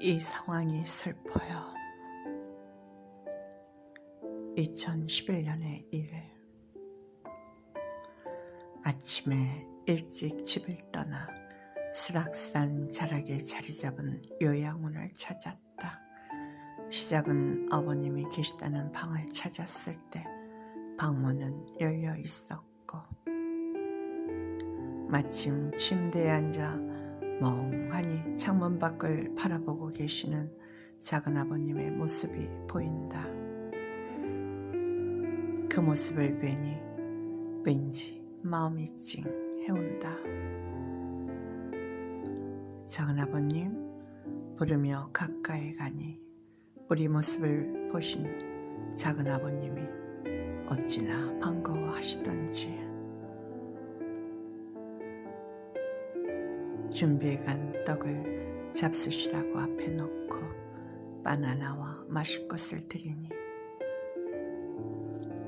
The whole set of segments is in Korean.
이 상황이 슬퍼요. 2011년의 일. 아침에 일찍 집을 떠나 수락산 자락에 자리 잡은 요양원을 찾았다. 시작은 아버님이 계시다는 방을 찾았을 때 방문은 열려 있었고 마침 침대에 앉아 멍하니 창문 밖을 바라보고 계시는 작은 아버님의 모습이 보인다. 그 모습을 뵈니 왠지 마음이 찡해온다. 작은 아버님 부르며 가까이 가니 우리 모습을 보신 작은 아버님이 어찌나 반가워하시던지 준비해 간 떡을 잡수시라고 앞에 놓고 바나나와 마실 것을 드리니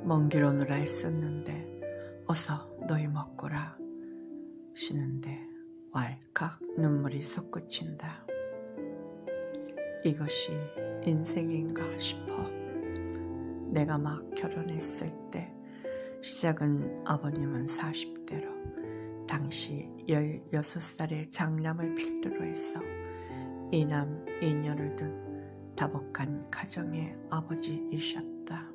먼 길 오느라 했었는데 어서 너희 먹거라 쉬는데 왈칵 눈물이 솟구친다. 이것이 인생인가 싶어. 내가 막 결혼했을 때 시작은 아버님은 40대로 당시 16살의 장남을 필두로 해서 이남 이녀를 둔 다복한 가정의 아버지이셨다.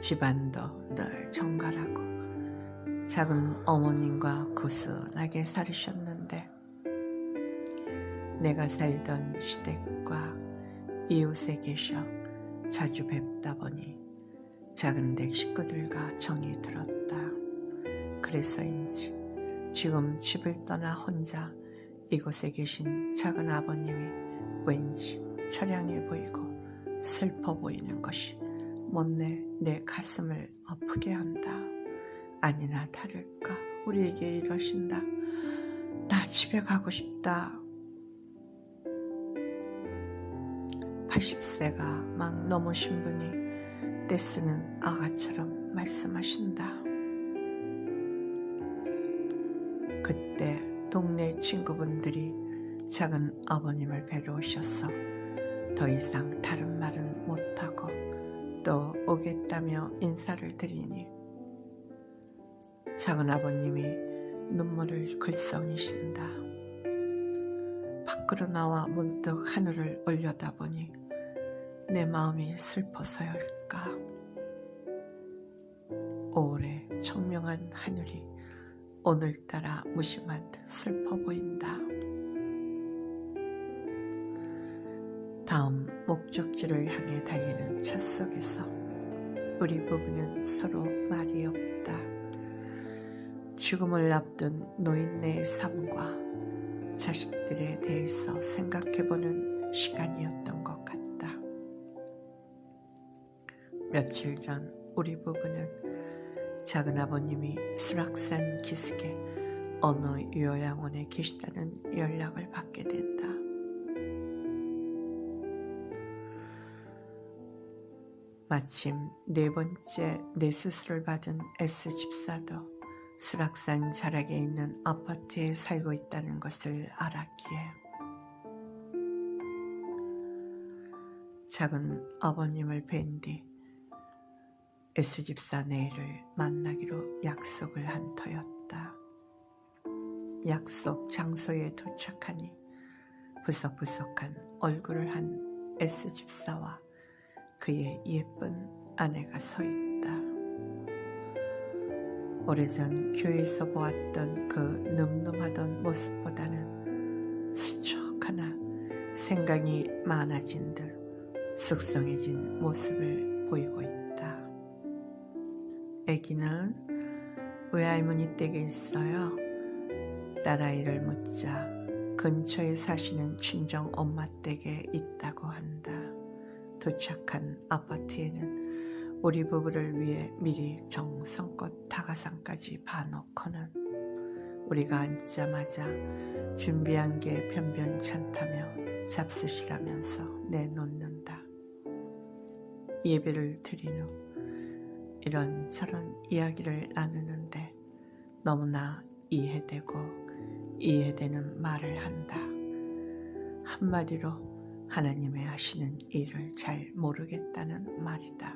집안도 늘 정갈하고 작은 어머님과 구순하게 살으셨는데 내가 살던 시댁과 이웃에 계셔 자주 뵙다 보니 작은 댁 식구들과 정이 들었다. 그래서인지 지금 집을 떠나 혼자 이곳에 계신 작은 아버님이 왠지 처량해 보이고 슬퍼 보이는 것이 못내 내 가슴을 아프게 한다. 아니나 다를까 우리에게 이러신다. 나 집에 가고 싶다. 80세가 막 넘으신 분이 떼쓰는 아가처럼 말씀하신다. 그때 동네 친구분들이 작은 아버님을 뵈러 오셔서 더 이상 다른 말은 못하고 또 오겠다며 인사를 드리니 작은 아버님이 눈물을 글썽이신다. 밖으로 나와 문득 하늘을 올려다보니 내 마음이 슬퍼서일까. 오래 청명한 하늘이 오늘따라 무심한 듯 슬퍼 보인다. 다음 목적지를 향해 달리는 차 속에서 우리 부부는 서로 말이 없다. 죽음을 앞둔 노인네의 삶과 자식들에 대해서 생각해보는 시간이었던 것 같다. 며칠 전 우리 부부는 작은 아버님이 수락산 기슭에 어느 요양원에 계시다는 연락을 받게 된다. 마침 네 번째 뇌수술을 받은 S 집사도 수락산 자락에 있는 아파트에 살고 있다는 것을 알았기에 작은 아버님을 뵌 뒤 S집사 내일을 만나기로 약속을 한 터였다. 약속 장소에 도착하니 부석부석한 얼굴을 한 S집사와 그의 예쁜 아내가 서 있다. 오래전 교회에서 보았던 그 늠름하던 모습보다는 수척하나 생각이 많아진 듯 숙성해진 모습을 보이고 있다. 아기는 외할머니 댁에 있어요. 딸아이를 묻자 근처에 사시는 친정 엄마 댁에 있다고 한다. 도착한 아파트에는 우리 부부를 위해 미리 정성껏 다가상까지 봐놓고는 우리가 앉자마자 준비한 게 변변찮다며 잡수시라면서 내놓는다. 예배를 드린 후 이런저런 이야기를 나누는데 너무나 이해되고 이해되는 말을 한다. 한마디로 하나님의 하시는 일을 잘 모르겠다는 말이다.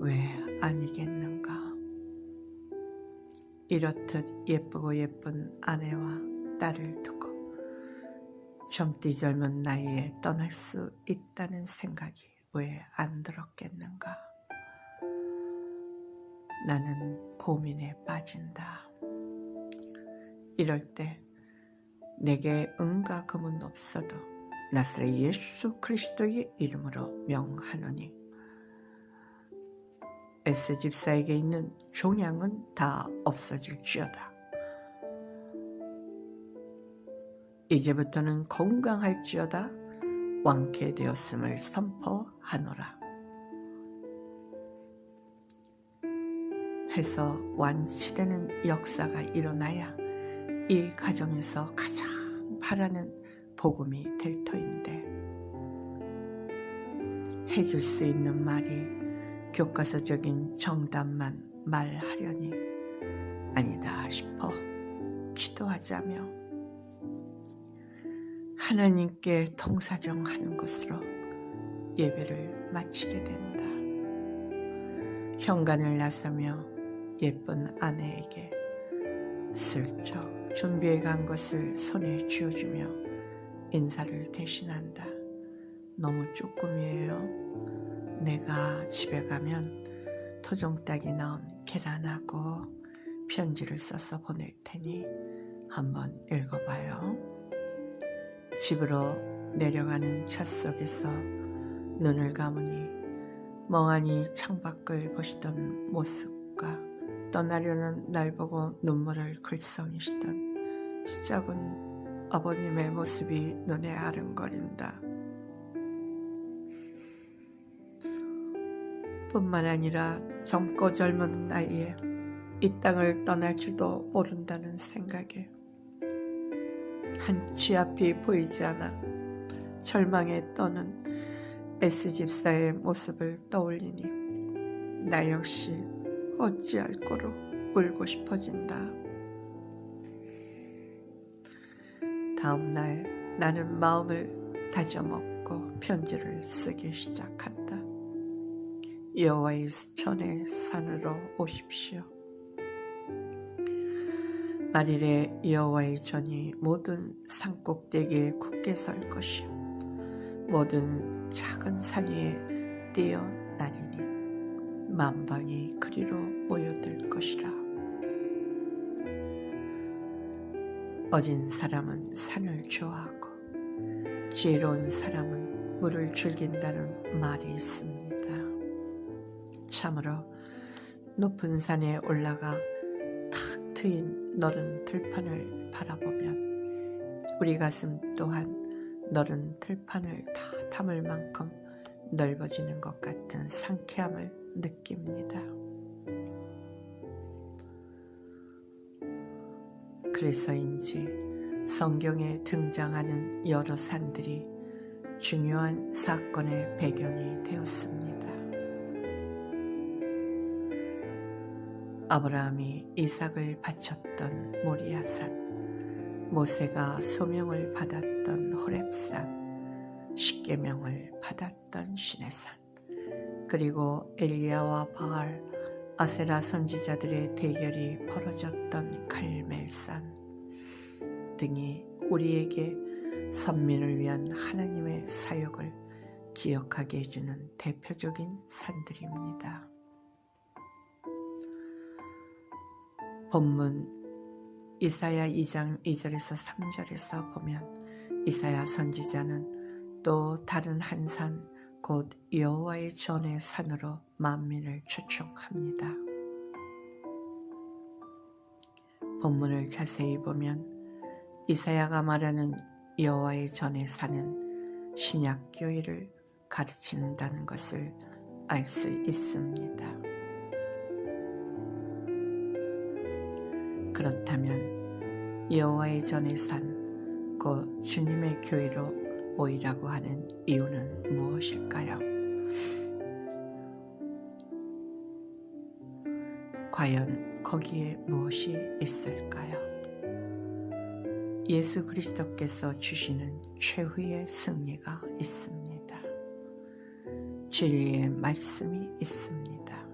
왜 아니겠는가? 이렇듯 예쁘고 예쁜 아내와 딸을 두고 젊디 젊은 나이에 떠날 수 있다는 생각이 왜 안 들었겠는가? 나는 고민에 빠진다. 이럴 때 내게 은과 금은 없어도 나스레 예수 그리스도의 이름으로 명하노니 에스 집사에게 있는 종양은 다 없어질지어다. 이제부터는 건강할지어다 왕케 되었음을 선포하노라. 해서 완치되는 역사가 일어나야 이 가정에서 가장 바라는 복음이 될 터인데 해줄 수 있는 말이 교과서적인 정답만 말하려니 아니다 싶어 기도하자며 하나님께 통사정하는 것으로 예배를 마치게 된다. 현관을 나서며 예쁜 아내에게 슬쩍 준비해 간 것을 손에 쥐어주며 인사를 대신한다. 너무 조금이에요. 내가 집에 가면 토종닭이 넣은 계란하고 편지를 써서 보낼 테니 한번 읽어봐요. 집으로 내려가는 차 속에서 눈을 감으니 멍하니 창밖을 보시던 모습과 떠나려는 날 보고 눈물을 글썽이시던 시작은 아버님의 모습이 눈에 아른거린다. 뿐만 아니라 젊고 젊은 나이에 이 땅을 떠날 줄도 모른다는 생각에 한 치 앞이 보이지 않아 절망에 떠는 에스 집사의 모습을 떠올리니 나 역시 어찌할 거로 울고 싶어진다. 다음날 나는 마음을 다져먹고 편지를 쓰기 시작한다. 여호와의 전의 산으로 오십시오. 말일에 여호와의 전이 모든 산 꼭대기에 굳게 설 것이요 모든 작은 산 위에 뛰어나리니 만방이 그리로 모여들 것이라. 어진 사람은 산을 좋아하고 지혜로운 사람은 물을 즐긴다는 말이 있습니다. 참으로 높은 산에 올라가 탁 트인 너른 들판을 바라보면 우리 가슴 또한 너른 들판을 다 담을 만큼 넓어지는 것 같은 상쾌함을 느낍니다. 그래서인지 성경에 등장하는 여러 산들이 중요한 사건의 배경이 되었습니다. 아브라함이 이삭을 바쳤던 모리아산, 모세가 소명을 받았던 호렙산, 십계명을 받았던 시내산, 그리고 엘리야와 바알, 아세라 선지자들의 대결이 벌어졌던 칼멜산 등이 우리에게 선민을 위한 하나님의 사역을 기억하게 해주는 대표적인 산들입니다. 본문 이사야 2장 2절에서 3절에서 보면 이사야 선지자는 또 다른 한 산 곧 여호와의 전의 산으로 만민을 초청합니다. 본문을 자세히 보면 이사야가 말하는 여호와의 전의 산은 신약 교회를 가르친다는 것을 알 수 있습니다. 그렇다면 여호와의 전의 산, 곧 주님의 교회로 모이라고 하는 이유는 무엇일까요? 과연 거기에 무엇이 있을까요? 예수 그리스도께서 주시는 최후의 승리가 있습니다. 진리의 말씀이 있습니다.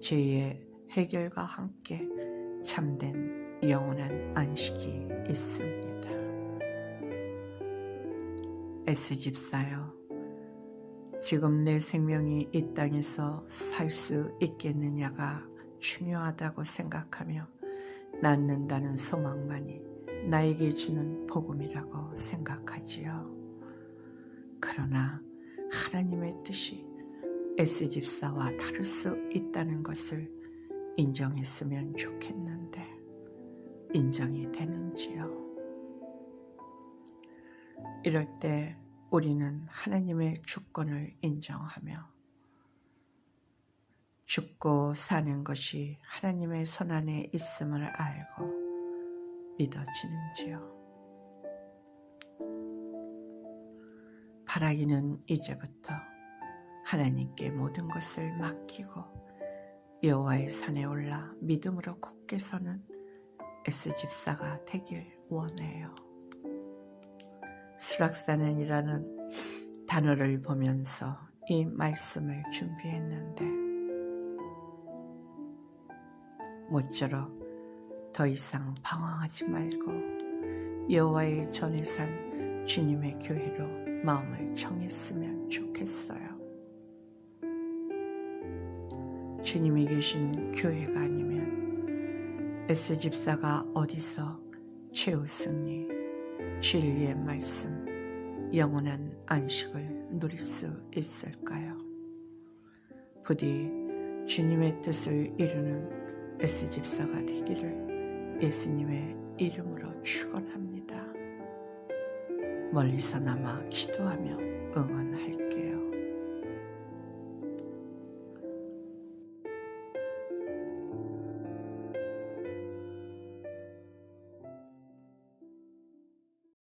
죄의 해결과 함께 참된 영원한 안식이 있습니다. S집사여, 지금 내 생명이 이 땅에서 살 수 있겠느냐가 중요하다고 생각하며 낫는다는 소망만이 나에게 주는 복음이라고 생각하지요. 그러나 하나님의 뜻이 S집사와 다를 수 있다는 것을 인정했으면 좋겠는데 인정이 되는지요? 이럴 때 우리는 하나님의 주권을 인정하며 죽고 사는 것이 하나님의 손 안에 있음을 알고 믿어지는지요. 바라기는 이제부터 하나님께 모든 것을 맡기고 여호와의 산에 올라 믿음으로 굳게 서는 S집사가 되길 원해요. 수락산은이라는 단어를 보면서 이 말씀을 준비했는데 모쪼록 더 이상 방황하지 말고 여호와의 전에 산 주님의 교회로 마음을 정했으면 좋겠어요. 주님이 계신 교회가 아니면 S집사가 어디서 최후 승리, 진리의 말씀, 영원한 안식을 누릴 수 있을까요? 부디 주님의 뜻을 이루는 S집사가 되기를 예수님의 이름으로 축원합니다. 멀리서나마 기도하며 응원할게요.